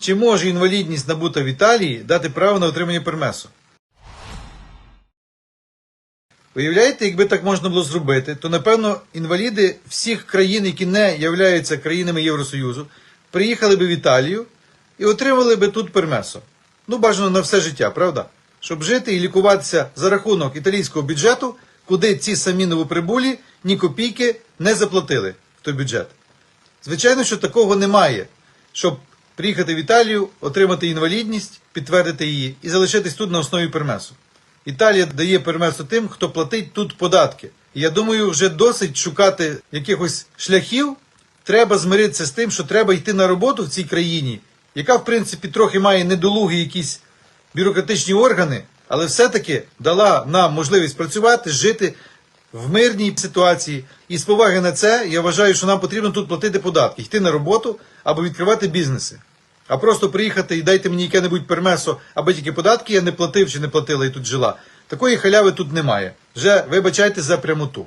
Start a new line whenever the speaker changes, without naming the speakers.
Чи може інвалідність набута в Італії дати право на отримання пермесу? Виявляєте, якби так можна було зробити, то напевно інваліди всіх країн, які не являються країнами Євросоюзу, приїхали би в Італію і отримали би тут пермесо. Ну, бажано на все життя, правда? Щоб жити і лікуватися за рахунок італійського бюджету, куди ці самі новоприбулі ні копійки не заплатили в той бюджет. Звичайно, що такого немає, щоб приїхати в Італію, отримати інвалідність, підтвердити її і залишитись тут на основі пермесу. Італія дає пермесу тим, хто платить тут податки. І я думаю, вже досить шукати якихось шляхів. Треба змиритися з тим, що треба йти на роботу в цій країні, яка, в принципі, трохи має недолугі якісь бюрократичні органи, але все-таки дала нам можливість працювати, жити в мирній ситуації. І з поваги на це я вважаю, що нам потрібно тут платити податки, йти на роботу або відкривати бізнеси. А просто приїхати і дайте мені яке-небудь пермесо, аби тільки податки я не платив чи не платила і тут жила. Такої халяви тут немає. Вже вибачайте за прямоту.